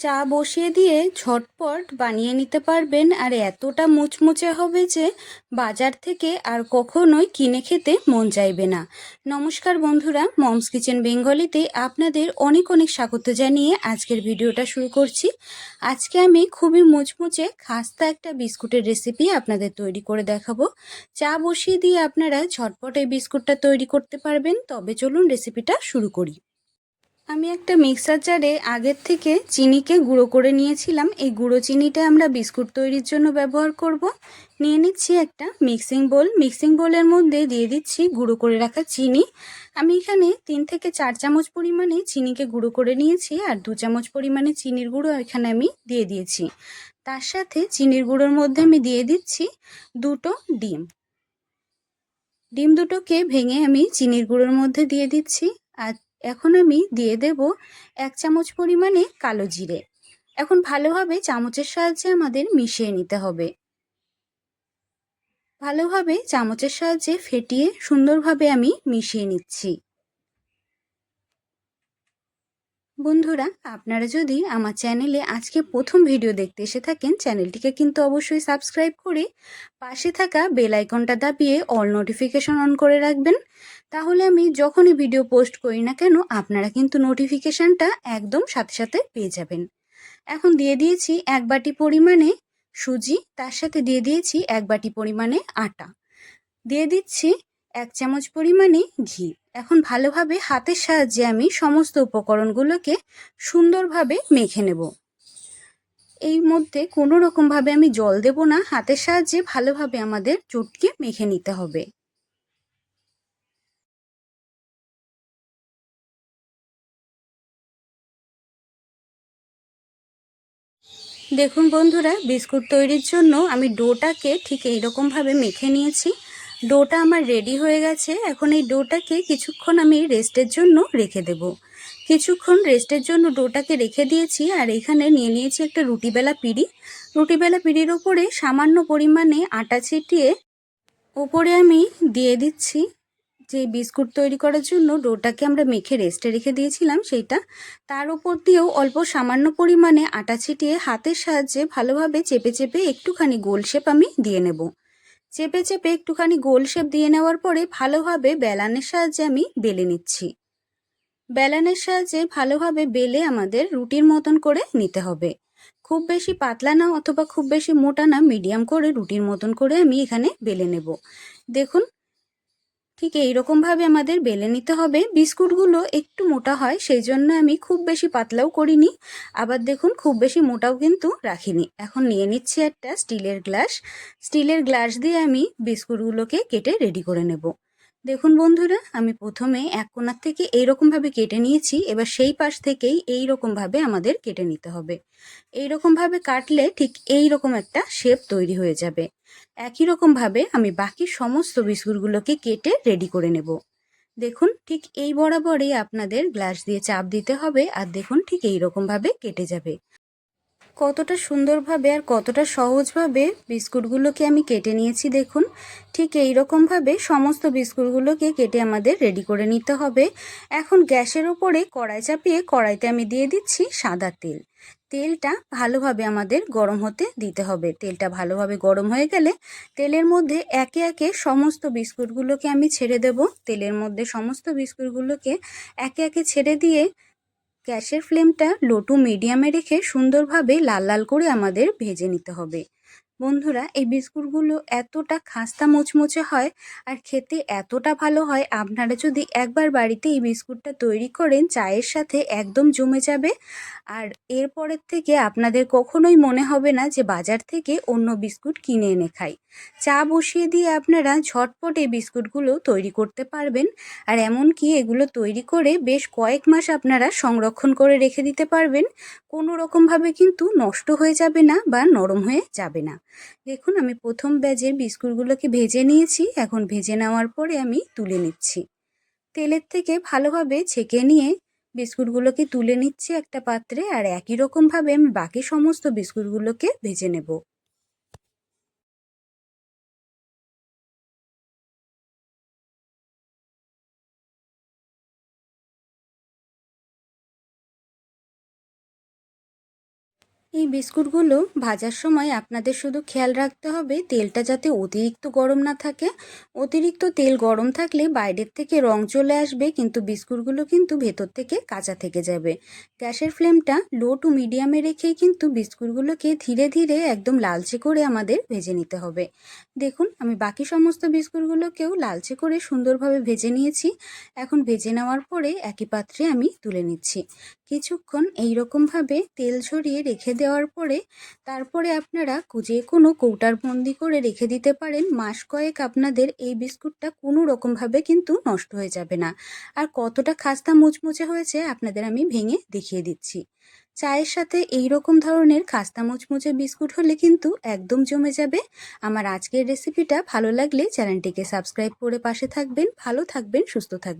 চা বসিয়ে দিয়ে ঝটপট বানিয়ে নিতে পারবেন। আর এতটা মুচমুচে হবে যে বাজার থেকে আর কখনোই কিনে খেতে মন চাইবে না। নমস্কার বন্ধুরা, মমস কিচেন বেঙ্গলিতে আপনাদের অনেক অনেক স্বাগত জানিয়ে আজকের ভিডিওটা শুরু করছি। আজকে আমি খুবই মুচমুচে খাস্তা একটা বিস্কুটের রেসিপি আপনাদের তৈরি করে দেখাবো। চা বসিয়ে দিয়ে আপনারা ঝটপট এই বিস্কুটটা তৈরি করতে পারবেন। তবে চলুন রেসিপিটা শুরু করি। আমি একটা মিক্সার জারে আগের থেকে চিনিকে গুঁড়ো করে নিয়েছিলাম। এই গুঁড়ো চিনিটা আমরা বিস্কুট তৈরির জন্য ব্যবহার করব। নিয়ে নিচ্ছি একটা মিক্সিং বোল। মিক্সিং বোলের মধ্যে দিয়ে দিচ্ছি গুঁড়ো করে রাখা চিনি। আমি এখানে তিন থেকে চার চামচ পরিমাণে চিনিকে গুঁড়ো করে নিয়েছি আর দু চামচ পরিমাণে চিনির গুঁড়ো এখানে আমি দিয়ে দিয়েছি। তার সাথে চিনির গুঁড়োর মধ্যে আমি দিয়ে দিচ্ছি দুটো ডিম। ডিম দুটোকে ভেঙে আমি চিনির গুঁড়োর মধ্যে দিয়ে দিচ্ছি আর এখন আমি দিয়ে দেব এক চামচ পরিমাণে কালো জিরে। এখন ভালোভাবে চামচের সাহায্যে আমাদের মিশিয়ে নিতে হবে। ভালোভাবে চামচের সাহায্যে ফেটিয়ে সুন্দরভাবে আমি মিশিয়ে নিচ্ছি। বন্ধুরা, আপনারা যদি আমার চ্যানেলে আজকে প্রথম ভিডিও দেখতে এসে থাকেন, চ্যানেলটিকে কিন্তু অবশ্যই সাবস্ক্রাইব করে পাশে থাকা বেল আইকনটা দাবিয়ে অল নোটিফিকেশন অন করে রাখবেন। তাহলে আমি যখনই ভিডিও পোস্ট করি না কেন, আপনারা কিন্তু নোটিফিকেশানটা একদম সাথে সাথে পেয়ে যাবেন। এখন দিয়ে দিয়েছি এক বাটি পরিমাণে সুজি, তার সাথে দিয়ে দিয়েছি এক বাটি পরিমাণে আটা। দিয়ে দিচ্ছি এক চামচ পরিমাণে ঘি। এখন ভালোভাবে হাতের সাহায্যে আমি সমস্ত উপকরণগুলোকে সুন্দরভাবে মেখে নেব। এই মধ্যে কোনো রকমভাবে আমি জল দেব না। হাতের সাহায্যে ভালোভাবে আমাদের চটকে মেখে নিতে হবে। দেখুন বন্ধুরা, বিস্কুট তৈরির জন্য আমি ডোটাকে ঠিক এইরকমভাবে মেখে নিয়েছি। ডোটা আমার রেডি হয়ে গেছে। এখন এই ডোটাকে কিছুক্ষণ আমি রেস্টের জন্য রেখে দেব। কিছুক্ষণ রেস্টের জন্য ডোটাকে রেখে দিয়েছি আর এখানে নিয়ে নিয়েছি একটা রুটিবেলা পিড়ি। রুটিবেলা পিড়ির ওপরে সামান্য পরিমাণে আটা ছিটিয়ে ওপরে আমি দিয়ে দিচ্ছি যে বিস্কুট তৈরি করার জন্য ডোটাকে আমরা মেখে রেস্টে রেখে দিয়েছিলাম সেইটা। তার উপর দিয়েও অল্প সামান্য পরিমাণে আটা ছিটিয়ে হাতের সাহায্যে ভালোভাবে চেপে চেপে একটুখানি গোল শেপ আমি দিয়ে নেব। চেপে চেপে একটুখানি গোল শেপ দিয়ে নেওয়ার পরে ভালোভাবে বেলানের সাহায্যে আমি বেলে নিচ্ছি। বেলানের সাহায্যে ভালোভাবে বেলে আমাদের রুটির মতন করে নিতে হবে। খুব বেশি পাতলা না অথবা খুব বেশি মোটা না, মিডিয়াম করে রুটির মতন করে আমি এখানে বেলে নেব। দেখুন ঠিক এইরকমভাবে আমাদের বেলে নিতে হবে। বিস্কুটগুলো একটু মোটা হয় সেই জন্য আমি খুব বেশি পাতলাও করিনি। আবার দেখুন, খুব বেশি মোটাও কিন্তু রাখিনি। এখন নিয়ে নিচ্ছি একটা স্টিলের গ্লাস। স্টিলের গ্লাস দিয়ে আমি বিস্কুটগুলোকে কেটে রেডি করে নেব। দেখুন বন্ধুরা, আমি প্রথমে এক কোনার থেকে এইরকমভাবে কেটে নিয়েছি, এবার সেই পাশ থেকেই এই রকমভাবে আমাদের কেটে নিতে হবে। এই রকমভাবে কাটলে ঠিক এই রকম একটা শেপ তৈরি হয়ে যাবে। একই রকমভাবে আমি বাকি সমস্ত বিস্কুটগুলোকে কেটে রেডি করে নেব। দেখুন, ঠিক এই বরাবরই আপনাদের গ্লাস দিয়ে চাপ দিতে হবে, আর দেখুন ঠিক এই রকমভাবে কেটে যাবে। কতটা সুন্দরভাবে আর কতটা সহজভাবে বিস্কুটগুলোকে আমি কেটে নিয়েছি দেখুন, ঠিক এই রকমভাবে সমস্ত বিস্কুটগুলোকে কেটে আমাদের রেডি করে নিতে হবে। এখন গ্যাসের ওপরে কড়াই চাপিয়ে কড়াইতে আমি দিয়ে দিচ্ছি সাদা তেল। তেলটা ভালোভাবে আমাদের গরম হতে দিতে হবে। তেলটা ভালোভাবে গরম হয়ে গেলে তেলের মধ্যে একে একে সমস্ত বিস্কুটগুলোকে আমি ছেড়ে দেব। তেলের মধ্যে সমস্ত বিস্কুটগুলোকে একে একে ছেড়ে দিয়ে গ্যাসের ফ্লেমটা লো টু মিডিয়ামে রেখে সুন্দরভাবে লাল লাল করে আমাদের ভেজে নিতে হবে। বন্ধুরা, এই বিস্কুটগুলো এতটা খাস্তা মুচমুচে হয় আর খেতে এতটা ভালো হয়, আপনারা যদি একবার বাড়িতে এই বিস্কুটটা তৈরি করেন, চায়ের সাথে একদম জমে যাবে। আর এরপরের থেকে আপনাদের কখনোই মনে হবে না যে বাজার থেকে অন্য বিস্কুট কিনে এনে খাই। চা বসিয়ে দিয়ে আপনারা ঝটপট এই বিস্কুটগুলো তৈরি করতে পারবেন। আর এমনকি এগুলো তৈরি করে বেশ কয়েক মাস আপনারা সংরক্ষণ করে রেখে দিতে পারবেন। কোনো রকমভাবে কিন্তু নষ্ট হয়ে যাবে না বা নরম হয়ে যাবে না। দেখুন, আমি প্রথম ব্যাজে বিস্কুটগুলোকে ভেজে নিয়েছি। এখন ভেজে নেওয়ার পরে আমি তুলে নিচ্ছি। তেলের থেকে ভালোভাবে ছেঁকে নিয়ে বিস্কুটগুলোকে তুলে নিচ্ছি একটা পাত্রে। আর একই রকমভাবে আমি বাকি সমস্ত বিস্কুটগুলোকে ভেজে নেব। এই বিস্কুটগুলো ভাজার সময় আপনাদের শুধু খেয়াল রাখতে হবে তেলটা যাতে অতিরিক্ত গরম না থাকে। অতিরিক্ত তেল গরম থাকলে বাইরের থেকে রং চলে আসবে, কিন্তু বিস্কুটগুলো কিন্তু ভেতর থেকে কাঁচা থেকে যাবে। গ্যাসের ফ্লেমটা লো টু মিডিয়ামে রেখেই কিন্তু বিস্কুটগুলোকে ধীরে ধীরে একদম লালচে করে আমাদের ভেজে নিতে হবে। দেখুন, আমি বাকি সমস্ত বিস্কুটগুলোকেও লালচে করে সুন্দরভাবে ভেজে নিয়েছি। এখন ভেজে নেওয়ার পরে একই পাত্রে আমি তুলে নিচ্ছি। কিছুক্ষণ এই রকমভাবে তেল ঝরিয়ে রেখে দেওয়ার পরে তারপরে আপনারা যে কোনো কৌটার বন্দি করে রেখে দিতে পারেন। মাস কয়েক আপনাদের এই বিস্কুটটা কোনো রকমভাবে কিন্তু নষ্ট হয়ে যাবে না। আর কতটা খাস্তা মুচমুচে হয়েছে আপনাদের আমি ভেঙে দেখিয়ে দিচ্ছি। চায়ের সাথে এই রকম ধরনের খাস্তা মুচমুচে বিস্কুট হলে কিন্তু একদম জমে যাবে। আমার আজকের রেসিপিটা ভালো লাগলে চ্যানেলটিকে সাবস্ক্রাইব করে পাশে থাকবেন। ভালো থাকবেন, সুস্থ থাকবেন।